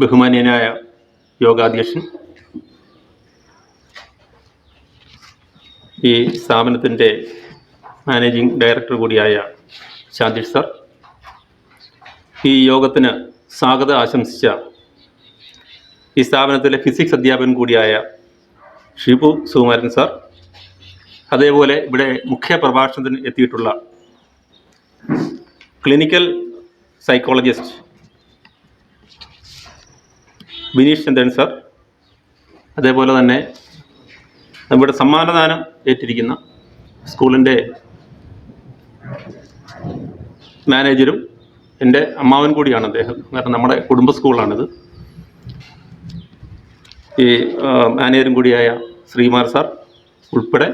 ബഹുമാന്യനായ യോഗാധ്യക്ഷൻ. ഈ സ്ഥാപനത്തിന്റെ മാനേജിംഗ് ഡയറക്ടർ കൂടിയായ ശാന്തിഷ് സർ. ഈ യോഗത്തിന് സ്വാഗതം ആശംസിച്ച ഈ സ്ഥാപനത്തിലെ ഫിസിക്സ് അധ്യാപകൻ കൂടിയായ ഷിബു സുകുമാരൻ സർ. അതേപോലെ ഇവിടെ മുഖ്യ പ്രഭാഷണത്തിന് എത്തിയിട്ടുള്ള clinical psychologist Bineesh Chandran sir. അതേപോലെ തന്നെ നമ്മുടെ സമ്മാനദാനം ഏറ്റിരിക്കുന്ന സ്കൂളിന്റെ മാനേജരും എന്റെ അമ്മാവൻ കൂടിയാണ് അദ്ദേഹം. കാരണം നമ്മുടെ കുടുംബ സ്കൂളാണിത്. ഈ മാനേജരും കൂടിയായ ശ്രീമാർ സാർ ഉൾപ്പെടെ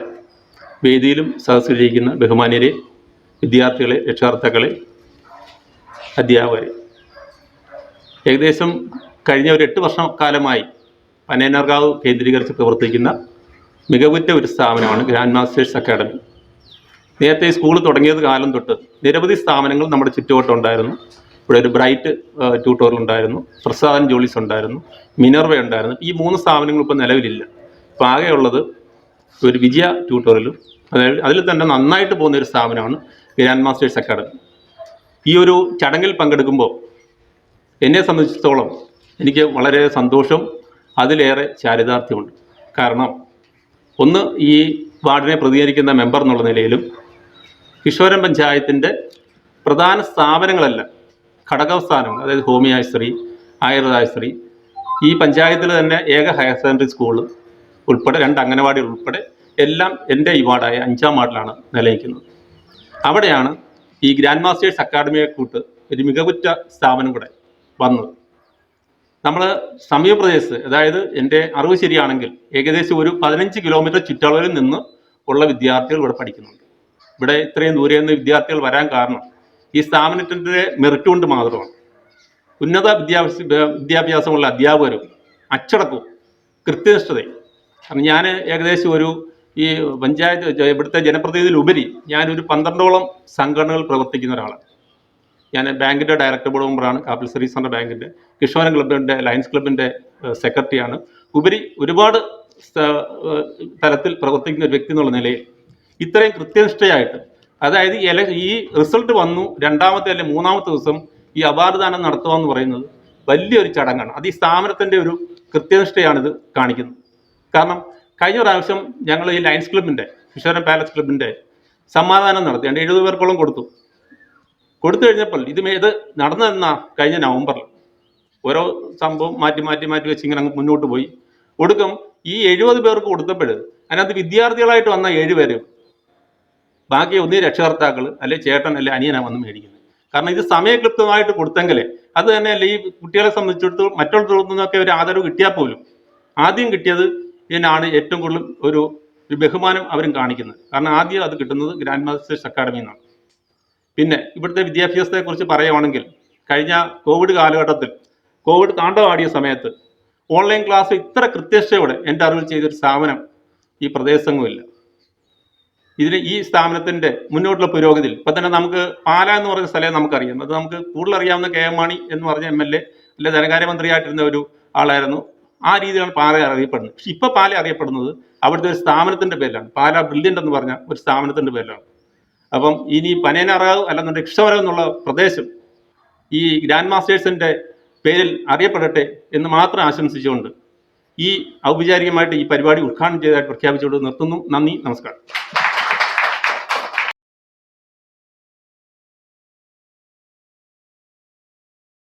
വേദിയിലും സഹസ്രിയിരിക്കുന്ന ബഹുമാന്യരെ വിദ്യാർത്ഥികളെ രക്ഷകർത്താക്കളെ അധ്യാപകരെ. ഏകദേശം കഴിഞ്ഞ ഒരു എട്ട് വർഷക്കാലമായി കാലമായി പനയനർകാവ് കേന്ദ്രീകരിച്ച് പ്രവർത്തിക്കുന്ന മികവുറ്റ ഒരു സ്ഥാപനമാണ് ഗ്രാൻഡ് മാസ്റ്റേഴ്സ് അക്കാഡമി. നേരത്തെ സ്കൂൾ തുടങ്ങിയത് കാലം തൊട്ട് നിരവധി സ്ഥാപനങ്ങൾ നമ്മുടെ ചുറ്റുവട്ടം ഉണ്ടായിരുന്നു ഇവിടെ ഒരു ബ്രൈറ്റ് ട്യൂട്ടോറിയൽ ഉണ്ടായിരുന്നു പ്രസാദൻ ജോളീസ് ഉണ്ടായിരുന്നു മിനർവ ഉണ്ടായിരുന്നു. ഈ മൂന്ന് സ്ഥാപനങ്ങൾ ഇപ്പോൾ നിലവിലില്ല. ഇപ്പോൾ ആകെയുള്ളത് ഒരു വിജയ ട്യൂട്ടോറിയലും അതായത് അതിൽ തന്നെ നന്നായിട്ട് പോകുന്ന ഒരു സ്ഥാപനമാണ് ഗ്രാൻഡ് മാസ്റ്റേഴ്സ് അക്കാഡമി. ഈ ഒരു ചടങ്ങിൽ പങ്കെടുക്കുമ്പോൾ എന്നെ സംബന്ധിച്ചിടത്തോളം എനിക്ക് വളരെ സന്തോഷം. അതിലേറെ ചാരിതാർത്ഥ്യമുണ്ട്. കാരണം ഒന്ന് ഈ വാർഡിനെ പ്രതികരിക്കുന്ന മെമ്പർ എന്നുള്ള നിലയിലും കിഷോരം പഞ്ചായത്തിന്റെ പ്രധാന സ്ഥാപനങ്ങളെല്ലാം ഘടകസ്ഥാനങ്ങൾ അതായത് ഹോമിയാശ്രീ ആയുർവേദാശ്രീ ഈ പഞ്ചായത്തിൽ തന്നെ ഏക ഹയർ സെക്കൻഡറി സ്കൂൾ ഉൾപ്പെടെ രണ്ട് അംഗനവാടികൾ ഉൾപ്പെടെ എല്ലാം എന്റെ ഈ വാർഡായ അഞ്ചാം വാർഡിലാണ് നിലനിൽക്കുന്നത്. അവിടെയാണ് ഈ ഗ്രാൻഡ് മാസ്റ്റേഴ്സ് അക്കാഡമിയെ കൂട്ട് ഒരു മികവുറ്റ സ്ഥാപനം കൂടെ വന്നത്. നമ്മൾ സമീപപ്രദേശത്ത് അതായത് എന്റെ അറിവ് ശരിയാണെങ്കിൽ ഏകദേശം ഒരു പതിനഞ്ച് കിലോമീറ്റർ ചുറ്റളവിൽ നിന്ന് ഉള്ള വിദ്യാർത്ഥികൾ ഇവിടെ പഠിക്കുന്നുണ്ട്. ഇവിടെ ഇത്രയും ദൂരെ നിന്ന് വിദ്യാർത്ഥികൾ വരാൻ കാരണം ഈ സ്ഥാപനത്തിന്റെ മെറിറ്റ് കൊണ്ട് മാത്രമാണ്. ഉന്നത വിദ്യാഭ്യാസ വിദ്യാഭ്യാസമുള്ള അധ്യാപകരും അച്ചടക്കവും കൃത്യനിഷ്ഠതയും. കാരണം ഞാൻ ഏകദേശം ഒരു ഈ പഞ്ചായത്ത് ഇവിടുത്തെ ജനപ്രതിനിധിയിലുപരി ഞാനൊരു പന്ത്രണ്ടോളം സംഘടനകൾ പ്രവർത്തിക്കുന്ന ഒരാളാണ്. ഞാൻ ബാങ്കിന്റെ ഡയറക്ടർ ബോർഡ് മെമ്പറാണ് കാപ്പിൽ സർവീസ് ബാങ്കിന്റെ കിഷോരൻ ക്ലബിന്റെ ലയൻസ് ക്ലബിന്റെ സെക്രട്ടറിയാണ് ഉപരി ഒരുപാട് തലത്തിൽ പ്രവർത്തിക്കുന്ന ഒരു വ്യക്തി എന്നുള്ള നിലയിൽ ഇത്രയും കൃത്യനിഷ്ഠയായിട്ട് അതായത് ഈ റിസൾട്ട് വന്നു രണ്ടാമത്തെ അല്ലെങ്കിൽ മൂന്നാമത്തെ ദിവസം ഈ അവാർഡ് ദാനം നടത്തുക എന്ന് പറയുന്നത് വലിയൊരു ചടങ്ങാണ്. അത് ഈ സ്ഥാപനത്തിന്റെ ഒരു കൃത്യനിഷ്ഠയാണ് ഇത് കാണിക്കുന്നത്. കാരണം കഴിഞ്ഞ പ്രാവശ്യം ഞങ്ങൾ ഈ ലയൻസ് ക്ലബിന്റെ കിഷോരൻ പാലസ് ക്ലബിന്റെ സമാധാനം നടത്തി. രണ്ട് എഴുപത് പേർക്കോളം കൊടുത്തു. കൊടുത്തു കഴിഞ്ഞപ്പോൾ ഇത് ഇത് നടന്നതെന്നാ കഴിഞ്ഞ നവംബറിൽ. ഓരോ സംഭവം മാറ്റി മാറ്റി മാറ്റി വെച്ച് ഇങ്ങനെ മുന്നോട്ട് പോയി. ഒടുക്കം ഈ എഴുപത് പേർക്ക് കൊടുത്തപ്പോൾ അതിനകത്ത് വിദ്യാർത്ഥികളായിട്ട് വന്ന ഏഴ് പേര് ബാക്കി ഒന്നീ രക്ഷകർത്താക്കൾ അല്ലെ ചേട്ടൻ അല്ലെ അനിയനാ വന്ന് മേടിക്കുന്നത്. കാരണം ഇത് സമയക്ലിപ്തമായിട്ട് കൊടുത്തെങ്കിലേ അത് തന്നെ അല്ലെ ഈ കുട്ടികളെ സംബന്ധിച്ചിടത്തോളം മറ്റുള്ള നിന്നൊക്കെ ഒരു ആദരവ് കിട്ടിയാൽ പോലും ആദ്യം കിട്ടിയത് ഇതിനാണ് ഏറ്റവും കൂടുതൽ ഒരു ബഹുമാനം അവരും കാണിക്കുന്നത്. കാരണം ആദ്യം അത് കിട്ടുന്നത് ഗ്രാൻഡ് മാസ്റ്റേഴ്സ് അക്കാഡമിയിൽ പിന്നെ ഇവിടുത്തെ വിദ്യാഭ്യാസത്തെക്കുറിച്ച് പറയുവാണെങ്കിൽ കഴിഞ്ഞ കോവിഡ് കാലഘട്ടത്തിൽ കോവിഡ് താണ്ഡവാടിയ സമയത്ത് ഓൺലൈൻ ക്ലാസ് ഇത്ര കൃത്യനിഷ്ഠയോടെ എന്റെ അറിവിൽ ചെയ്തൊരു സ്ഥാപനം ഈ പ്രദേശങ്ങളില്ല. ഇതിന് ഈ സ്ഥാപനത്തിന്റെ മുന്നോട്ടുള്ള പുരോഗതിയിൽ ഇപ്പൊ തന്നെ നമുക്ക് പാല എന്ന് പറയുന്ന സ്ഥലം നമുക്കറിയാം. അത് നമുക്ക് കൂടുതൽ അറിയാവുന്ന കെ എം മാണി എന്ന് പറഞ്ഞ എം എൽ എ അല്ലെ ധനകാര്യമന്ത്രിയായിട്ടിരുന്ന ഒരു ആളായിരുന്നു. ആ രീതിയിലാണ് പാല അറിയപ്പെടുന്നത്. പക്ഷെ ഇപ്പൊ പാല അറിയപ്പെടുന്നത് അവിടുത്തെ ഒരു സ്ഥാപനത്തിന്റെ പേരിലാണ്. പാല ബ്രില്യന്റ് എന്ന് പറഞ്ഞ ഒരു സ്ഥാപനത്തിന്റെ പേരിലാണ്. അപ്പം ഇനി പനേനറാവ് അല്ലെന്നുണ്ടെങ്കിൽ ഇഷ്ടവരം എന്നുള്ള പ്രദേശം ഈ ഗ്രാൻഡ് മാസ്റ്റേഴ്സിന്റെ പേരിൽ അറിയപ്പെടട്ടെ എന്ന് മാത്രം ആശംസിച്ചുകൊണ്ട് ഈ ഔപചാരികമായിട്ട് ഈ പരിപാടി ഉദ്ഘാടനം ചെയ്തതായിട്ട് പ്രഖ്യാപിച്ചുകൊണ്ട് നിർത്തുന്നു. നന്ദി നമസ്കാരം.